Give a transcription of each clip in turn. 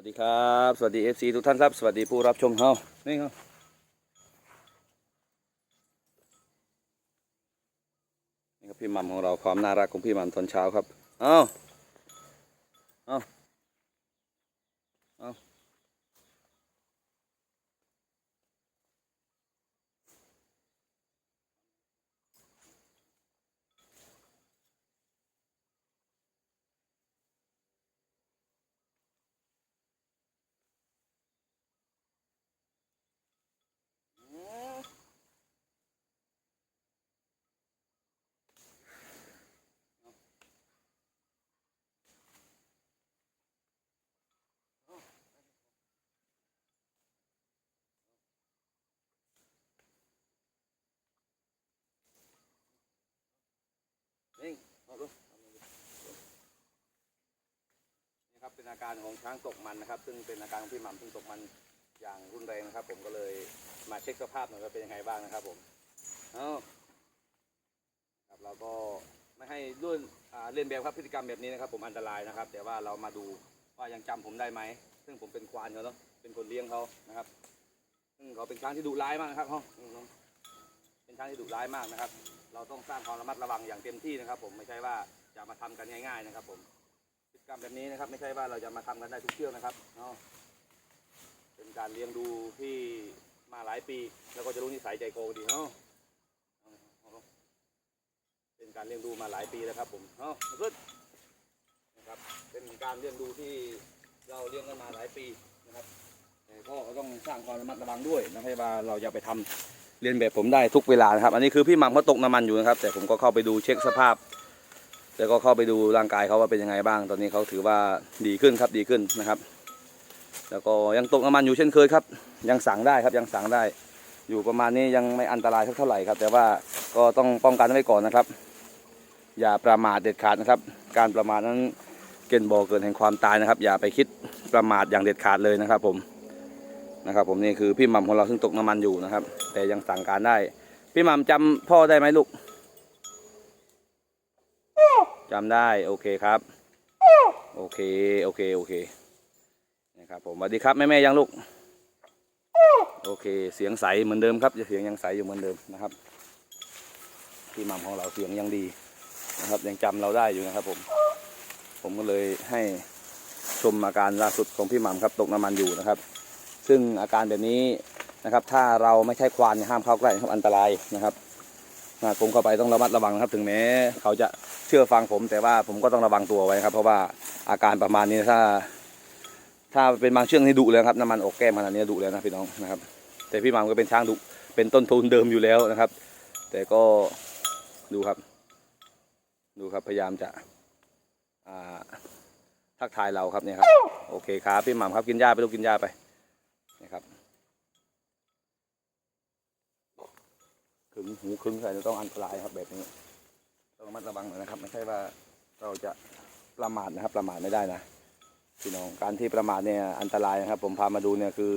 วัสดีครับ สวัสดีเอฟซีทุกท่านครับ สวัสดีผู้รับชมเฮานี่ครับนี่ครับพี่มัมของเราความน่ารักของพี่มัมตอนเช้าครับ เอาเอาเอา เป็นอาการของช้างตกมันนะครับ ซึ่งเป็นอาการของพี่หม่ำซึ่งตกมันอย่างรุนแรงนะครับ ผมก็เลยมาเช็คสภาพหน่อยว่าเป็นยังไงบ้างนะครับ ผมเอาครับเราก็ไม่ให้รุ่นเรียนแบบครับพฤติกรรมแบบนี้นะครับ ผมอันตรายนะครับ แต่ว่าเรามาดูว่ายังจำผมได้ไหมซึ่งผมเป็นควานเขาเนาะเป็นคนเลี้ยงเขานะครับ ซึ่งเขาเป็นช้างที่ดุร้ายมากนะครับเขาเป็นช้างที่ดุร้ายมากนะครับ เราต้องสร้างความระมัดระวังอย่างเต็มที่นะครับ ผมไม่ใช่ว่าจะมาทำกันง่าย ๆ นะครับ ผม กรรมแบบนี้นะครับ ไม่ใช่ว่าเราจะมาทำกันได้ทุกเที่ยวนะครับเนาะเป็นการเลี้ยงดูที่มาหลายปี แล้วก็จะรู้นิสัยใจคอดีเนาะเป็นการเลี้ยงดูมาหลายปีแล้วครับ ผมเนาะขึ้นนะครับเป็นการเลี้ยงดูที่เราเลี้ยงกันมาหลายปีนะครับแต่ก็ต้องสร้างความระมัดระวังด้วยนะไม่ใช่ว่าเราจะไปทำเรียนแบบผมได้ทุกเวลานะครับ อันนี้คือพี่มัมเขาตกน้ำมันอยู่นะครับ แต่ผมก็เข้าไปดูเช็คสภาพ แล้วก็เข้าไปดูร่างกายเขาว่าเป็นยังไงบ้าง ตอนนี้เขาถือว่าดีขึ้นครับดีขึ้นนะครับ แล้วก็ยังตกน้ำมันอยู่เช่นเคยครับ ยังสั่งได้ครับยังสั่งได้ อยู่ประมาณนี้ยังไม่อันตรายสักเท่าไหร่ครับ แต่ว่าก็ต้องป้องกันไว้ก่อนนะครับ อย่าประมาทเด็ดขาดนะครับ การประมาทนั้นเกณฑ์บ่อเกินแห่งความตายนะครับ อย่าไปคิดประมาทอย่างเด็ดขาดเลยนะครับ ผมนะครับ ผมนี่คือพี่ม่ำของเราซึ่งตกน้ำมันอยู่นะครับ แต่ยังสั่งการได้ พี่ม่ำจำพ่อได้ไหมลูก จำได้โอเคครับ โอเคโอเคโอเคนะครับผมสวัสดีครับแม่แม่ยังลูกโอเคเสียงใสเหมือนเดิมครับจะเสียงยังใสอยู่เหมือนเดิมนะครับพี่หม่ำของเราเสียงยังดีนะครับ ยังจำเราได้อยู่นะครับผม ผมก็เลยให้ชมอาการล่าสุดของพี่หม่ำครับตกน้ำมันอยู่นะครับ ซึ่งอาการแบบนี้นะครับ ถ้าเราไม่ใช่ควานห้ามเข้าใกล้ครับอันตรายนะครับนะผมเข้าไปต้องระมัดระวังนะครับ ถึงแม้เขาจะ เชื่อฟังผมแต่ว่าผมก็ต้องระวังตัวไว้ครับ เพราะว่าอาการประมาณนี้ถ้า ถ้าเป็นบางเชืองนี่ดุเลยครับน้ำมันอกแก้มขนาดนี้ดุเลยนะพี่น้องนะครับ แต่พี่หมามก็เป็นช้างดุเป็นต้นทุนเดิมอยู่แล้วนะครับ แต่ก็ดูครับ ดูครับพยายามจะอ่าทักทายเราครับเนี่ยครับ โอเคครับพี่หม่ำครับกินหญ้าไปลูกกินหญ้าไปนะครับขึงหูขึงใส่ต้องอันตรายครับแบบนี้ ระมัดระวังหน่อยนะครับ ไม่ใช่ว่าเราจะประมาทนะครับ ประมาทไม่ได้นะพี่น้องการที่ประมาทเนี่ยอันตรายนะครับ ผมพามาดูเนี่ยคือ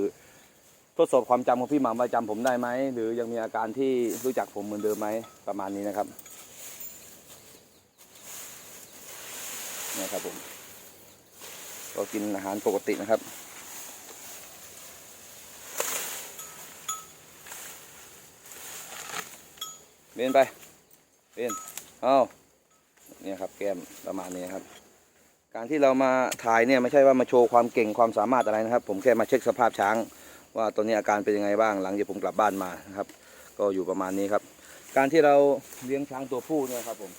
ทดสอบความจำของพี่หม่ำว่าจำผมได้ไหมหรือยังมีอาการที่รู้จักผมเหมือนเดิมไหมประมาณนี้นะครับนี่ครับผมก็กินอาหารปกตินะครับเบนไปเบน เอาเนี่ยครับแก้มประมาณนี้ครับ การที่เรามาถ่ายเนี่ยไม่ใช่ว่ามาโชว์ความเก่งความสามารถอะไรนะครับ ผมแค่มาเช็คสภาพช้าง ว่าตอนนี้อาการเป็นยังไงบ้างหลังจากผมกลับบ้านมานะครับ ก็อยู่ประมาณนี้ครับ การที่เราเลี้ยงช้างตัวผู้เนี่ยครับผม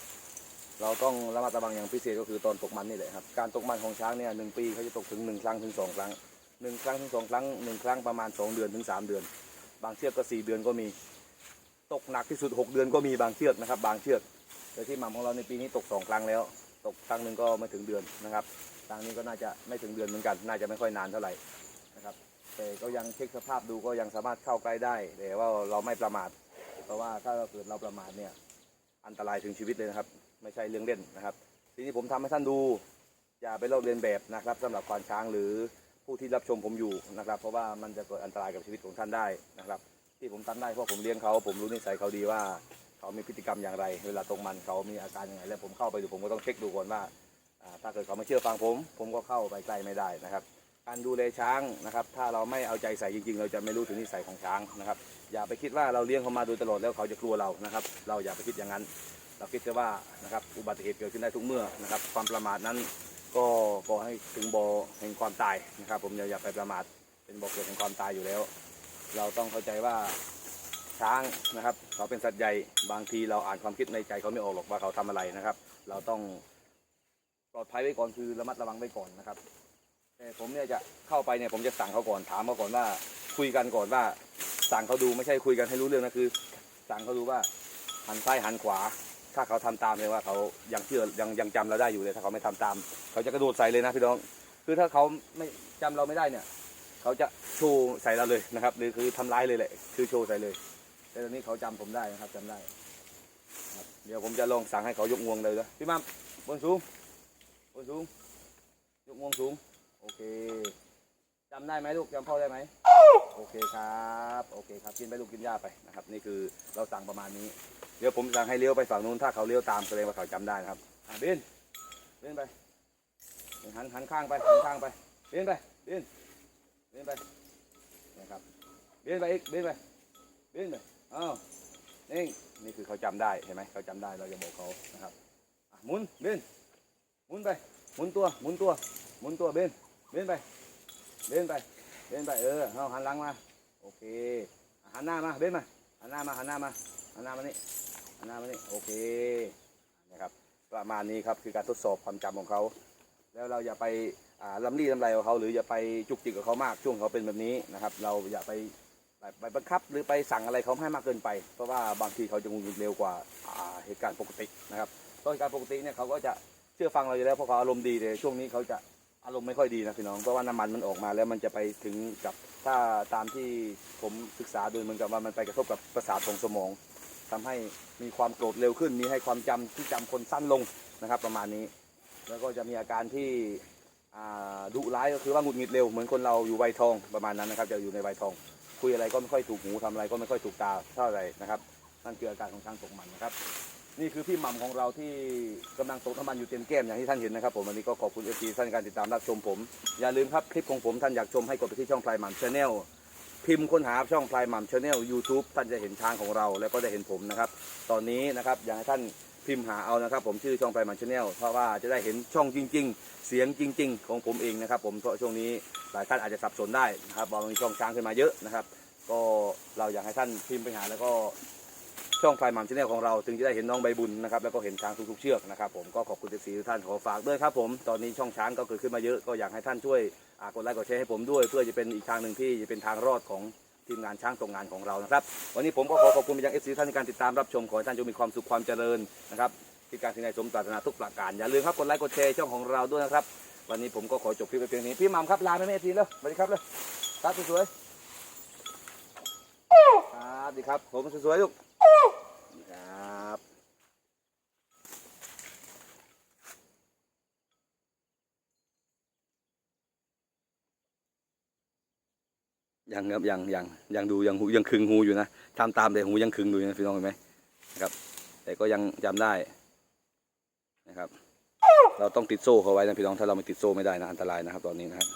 เราต้องระมัดระวังอย่างพิเศษก็คือตอนตกมันนี่แหละครับการตกมันของช้างเนี่ยหนึ่งปีเขาจะตกถึงหนึ่งครั้งถึงสองครั้งหนึ่งครั้งถึงสองครั้งหนึ่งครั้งประมาณสองเดือนถึงสามเดือน บางเชือกก็สี่เดือนก็มี ตกหนักที่สุด6เดือนก็มีบางเชือกนะครับ บางเชือก แต่ที่หม่ำของเราในปีนี้ตกสองครั้งแล้ว ตกครั้งหนึ่งก็ไม่ถึงเดือนนะครับครั้งนี้ก็น่าจะไม่ถึงเดือนเหมือนกัน น่าจะไม่ค่อยนานเท่าไหร่นะครับ แต่ก็ยังเช็คสภาพดูก็ยังสามารถเข้าใกล้ได้แต่ว่าเราไม่ประมาท เพราะว่าถ้าเราเกิดเราประมาทเนี่ยอันตรายถึงชีวิตเลยนะครับ ไม่ใช่เรื่องเล่นนะครับทีนี้ผมทำให้ท่านดูอย่าไปลอกเลียนแบบนะครับสำหรับควานช้างหรือผู้ที่รับชมผมอยู่นะครับ เพราะว่ามันจะเกิดอันตรายกับชีวิตของท่านได้นะครับ ที่ผมทำได้เพราะผมเลี้ยงเขาผมรู้นิสัยเขาดีว่า เขามีพฤติกรรมอย่างไร เวลาตรงมันเขามีอาการยังไงแล้วผมเข้าไปดูผมก็ต้องเช็คดูก่อนว่าถ้าเกิดเขาไม่เชื่อฟังผม ผมก็เข้าไปใกล้ไม่ได้นะครับการดูแลช้างนะครับ ถ้าเราไม่เอาใจใส่จริง ๆ เราจะไม่รู้ถึงนิสัยของช้างนะครับ อย่าไปคิดว่าเราเลี้ยงเขามาโดยตลอดแล้วเขาจะกลัวเรานะครับ เราอย่าไปคิดอย่างนั้น เราคิดแค่ว่านะครับอุบัติเหตุเกิดขึ้นได้ทุกเมื่อนะครับ ความประมาทนั้นก็ก่อให้ถึงบ่อแห่งความตายนะครับ ผมอย่าอย่าไปประมาทเป็นบ่อเกิดแห่งความตายอยู่แล้ว เราต้องเข้าใจว่า ช้างนะครับ เขาเป็นสัตว์ใหญ่บางทีเราอ่านความคิดในใจเขาไม่ออกหรอกว่าเขาทำอะไรนะครับ เราต้องปลอดภัยไว้ก่อนคือระมัดระวังไว้ก่อนนะครับแต่ผมเนี่ยจะเข้าไปเนี่ยผมจะสั่งเขาก่อนถามเขาก่อนว่า คุยกันก่อนว่า สั่งเขาดูไม่ใช่คุยกันให้รู้เรื่องนะคือ สั่งเขาดูว่าหันซ้ายหันขวา ถ้าเขาทำตามเลยว่าเขายังเชื่อยังยังจำเราได้อยู่เลยถ้าเขาไม่ทำตาม เขาจะกระโดดใส่เลยนะพี่น้อง คือถ้าเขาไม่จำเราไม่ได้เนี่ย เขาจะโชว์ใส่เราเลยนะครับหรือคือทำร้ายเลยแหละคือโชว์ใส่เลย แต่ตอนนี้เขาจำผมได้นะครับจำได้ครับเดี๋ยวผมจะลองสั่งให้เขายกงวงเลยนะพี่มัมบนสูงบนสูง ยกงวงสูง โอเคจำได้ไหมลูกจำพ่อได้ไหมโอเคครับโอเคครับกินไปลูกกินหญ้าไปนะครับ นี่คือเราสั่งประมาณนี้ เดี๋ยวผมสั่งให้เลี้ยวไปฝั่งนู้นถ้าเขาเลี้ยวตามแสดงว่าเขาจำได้นะครับอะเบนเบนไปหันหันข้างไปหันข้างไปเบนไปเบนเบนไปนะครับเบนไปอีกเบนไปเบนไป อ้าวนี่นี่คือเขาจำได้เห็นไหมเขาจำได้เราจะบอกเขานะครับหมุนเบนหมุนไปหมุนตัวหมุนตัวหมุนตัวเบนเบนไปเบนไปเบนไปเออเอาหันหลังมาโอเคหันหน้ามาเบนมาหันหน้ามาหันหน้ามาหันหน้ามานี่อันหน้ามานี่โอเคนะครับประมาณนี้ครับคือการทดสอบความจำของเขา แล้วเราอย่าไปลำลี่ลำไรกับเขาหรืออย่าไปจุกจิกกับเขามากช่วงเขาเป็นแบบนี้นะครับ เราอย่าไป ไปบังคับหรือไปสั่งอะไรเขาให้มากเกินไป เพราะว่าบางทีเขาจะงุนงิดเร็วกว่าเหตุการณ์ปกตินะครับเพราะเหตุการณ์ปกติเนี่ยเขาก็จะเชื่อฟังเราอยู่แล้วเพราะเขาอารมณ์ดีแต่ช่วงนี้เขาจะอารมณ์ไม่ค่อยดีนะพี่น้องเพราะว่าน้ำมันมันออกมาแล้วมันจะไปถึงกับถ้าตามที่ผมศึกษาดูเหมือนกับว่ามันไปกระทบกับประสาทของสมองทำให้มีความโกรธเร็วขึ้น มีให้ความจำที่จำคนสั้นลงนะครับ ประมาณนี้ แล้วก็จะมีอาการที่ดุร้ายก็คือว่าหงุดหงิดเร็วเหมือนคนเราอยู่วัยทองประมาณนั้นนะครับ จะอยู่ในวัยทอง คุยอะไรก็ไม่ค่อยถูกหูทำอะไรก็ไม่ค่อยถูกตาเท่าไหร่นะครับนั่นคืออาการของช้างตกมันนะครับ นี่คือพี่หม่ำของเราที่กำลังตกน้ำมันอยู่เต็มแก้มอย่างที่ท่านเห็นนะครับผมวันนี้ก็ขอบคุณเอฟซีท่านการติดตามรับชมผม อย่าลืมครับคลิปของผมท่านอยากชมให้กดไปที่ช่องพลายหม่ำชาแนลพิมพ์ค้นหาช่องพลายหม่ำชาแนลยูทูบท่านจะเห็นช้างของเราแล้วก็ได้เห็นผมนะครับ ตอนนี้นะครับอยากให้ท่าน พิมพ์หาเอานะครับ ผมชื่อช่องพลายหม่ำชาแนลเพราะว่าจะได้เห็นช่องจริง ๆ เสียงจริง ๆ ของผมเองนะครับ ผมเพราะช่วงนี้หลายท่านอาจจะสับสนได้นะครับว่ามีช่องช้างขึ้นมาเยอะนะครับ ก็เราอยากให้ท่านพิมพ์ไปหาแล้วก็ช่องพลายหม่ำชาแนลของเราถึงจะได้เห็นน้องใบบุญนะครับแล้วก็เห็นช้างทุกๆเชือกนะครับผมก็ขอบคุณเอฟซีทุกท่านขอฝากด้วยครับผมตอนนี้ช่องช้างก็เกิดขึ้นมาเยอะก็อยากให้ท่านช่วยอ่ากดไลค์กดแชร์ให้ผมด้วย เพื่อจะเป็นอีกทางหนึ่งที่จะเป็นทางรอดของ ทีมงานช้างตรงงานของเรานะครับ วันนี้ผมก็ขอขอบคุณไปยังเอฟซีท่านในการติดตามรับชมขอให้ท่านจงมีความสุขความเจริญนะครับที่การสิ่งใดสมปรารถนาทุกประการอย่าลืมครับกดไลค์กดแชร์ช่องของเราด้วยนะครับ วันนี้ผมก็ขอจบคลิปไปเพียงนี้พี่มัมครับลาไปแม่เอฟซีแล้วสวัสดีครับเลยครับสวยๆครับดีครับผมสวยๆลูก ยังครับยังยังยังดูยังหูยังคึงหูอยู่นะทำตามแต่หูยังคึงอยู่นะพี่น้องเห็นไหมนะครับ แต่ก็ยังจำได้นะครับ เราต้องติดโซ่เขาไว้นะพี่น้องถ้าเราไม่ติดโซ่ไม่ได้นะอันตรายนะครับ ตอนนี้นะครับ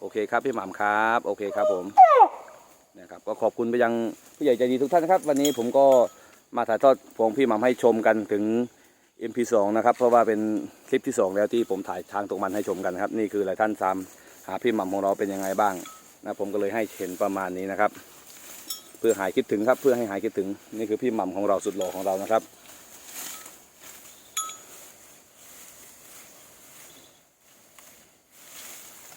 โอเคครับพี่หม่ำครับ โอเคครับผมนะครับก็ขอบคุณไปยังผู้ใหญ่ใจดีทุกท่านนะครับ วันนี้ผมก็มาถ่ายทอดของพี่หม่ำให้ชมกันถึง MP2 นะครับ เพราะว่าเป็นคลิปที่ 2 แล้วที่ผมถ่ายทางตกมันให้ชมกันครับ นี่คือหลายท่านตามหาพี่หม่ำของเราเป็นยังไงบ้าง นะผมก็เลยให้เห็นประมาณนี้นะครับ เพื่อหายคิดถึงครับ เพื่อให้หายคิดถึงนี่คือพี่หม่ำของเราสุดหล่อของเรานะครับ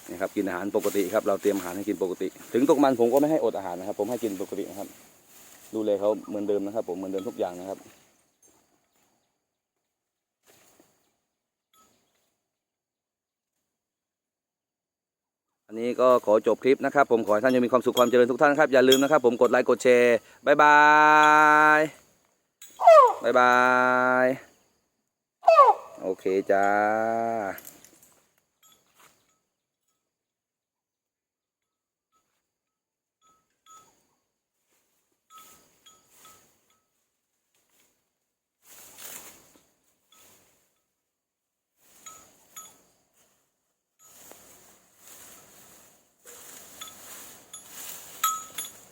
นี่ครับกินอาหารปกติครับเราเตรียมอาหารให้กินปกติ ถึงตกมันผมก็ไม่ให้อดอาหารนะครับ ผมให้กินปกตินะครับ ดูแลเขาเหมือนเดิมนะครับ ผมเหมือนเดิมทุกอย่างนะครับ นี้ก็ขอจบคลิปนะครับ ผมขอให้ท่านยังมีความสุขความเจริญทุกท่านครับ อย่าลืมนะครับ ผมกดไลค์กดแชร์บายบายบายบาย โอเคจ้า